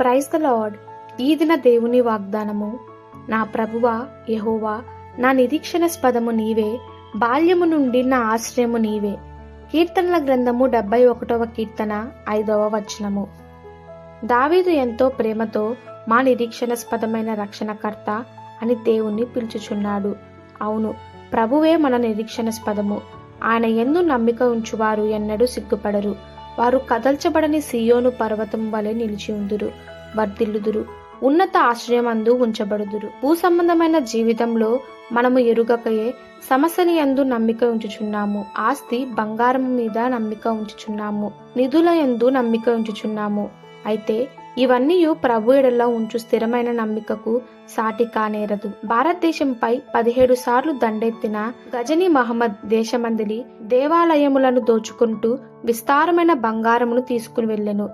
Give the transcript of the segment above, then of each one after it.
Praise the lord. ఈ దిన దేవుని వాగ్దానము. నా ప్రభువా యహోవా నా నిరీక్షణ స్పదము నీవే బాల్యము నుండి నా ఆశ్రయము నీవే. కీర్తనల గ్రంథము డెబ్బై ఒకటవ కీర్తన ఐదవ వచనము. దావీదు ఎంతో ప్రేమతో మా నిరీక్షణ స్పదమైన రక్షణకర్త అని దేవుణ్ణి పిలుచుచున్నాడు. అవును ప్రభువే మన నిరీక్షణ స్పదము ఆయన ఎందు నమ్మిక ఉంచువారు ఎన్నడూ సిగ్గుపడరు. వారు కదల్చబడని సియోను పర్వతం వలె నిలిచి ఉందురు వర్ధిల్లుదురు ఉన్నత ఆశ్రయమందు ఉంచబడుదురు. భూ సంబంధమైన జీవితంలో మనము ఎరుగకయే సమస్యని యందు నమ్మిక ఉంచుచున్నాము. ఆస్తి బంగారం మీద నమ్మిక ఉంచుచున్నాము. నిధుల యందు నమ్మిక ఉంచుచున్నాము. అయితే ఇవన్నీ ప్రభు ఎడల ఉంచు స్థిరమైన నమ్మికకు సాటి కానేరదు. భారతదేశంపై పదిహేడు సార్లు దండెత్తిన గజనీ మహమ్మద్ దేశమందిని దేవాలయములను దోచుకుంటూ విస్తారమైన బంగారమును తీసుకుని వెళ్ళెను.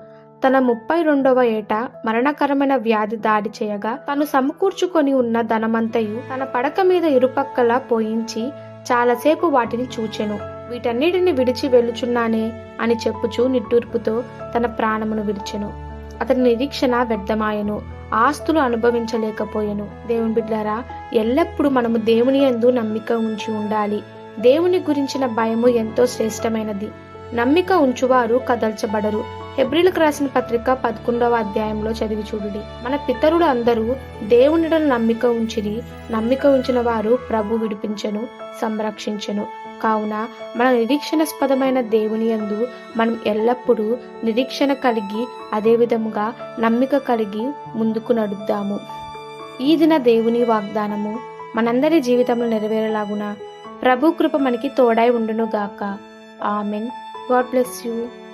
తన ముప్పై రెండవ ఏట మరణకరమైన వ్యాధి దాడి చేయగా తను సమకూర్చుకొని ఉన్న ధనమంతయు తన పడక మీద ఇరుపక్కల పోయించి చాలాసేపు వాటిని చూచెను. వీటన్నిటిని విడిచి వెళ్ళుచున్నానే అని చెప్పుచూ నిట్టూర్పుతో తన ప్రాణమును విడిచెను. అతని నిరీక్షణ వ్యర్థమాయెను ఆస్తులు అనుభవించలేకపోయెను. దేవుని బిడ్డారా ఎల్లప్పుడూ మనము దేవుని యందు నమ్మిక ఉంచి ఉండాలి. దేవుని గురించిన భయము ఎంతో శ్రేష్టమైనది. నమ్మిక ఉంచువారు కదల్చబడరు. హెబ్రిలకు రాసిన పత్రిక పదకొండవ అధ్యాయంలో చదివి చూడుడి. మన పితరుడు అందరూ దేవునిడలు నమ్మిక ఉంచిరి నమ్మిక ఉంచిన వారు ప్రభు విడిపించను సంరక్షించెను. కావున మన నిరీక్షణస్పదమైన దేవుని యందు మనం ఎల్లప్పుడూ నిరీక్షణ కలిగి అదేవిధముగా నమ్మిక కలిగి ముందుకు నడుద్దాము. ఈ దిన దేవుని వాగ్దానము మనందరి జీవితంలో నెరవేరేలాగున. ప్రభు కృప మనకి తోడై ఉండును గాక ఆమెన్. God bless you.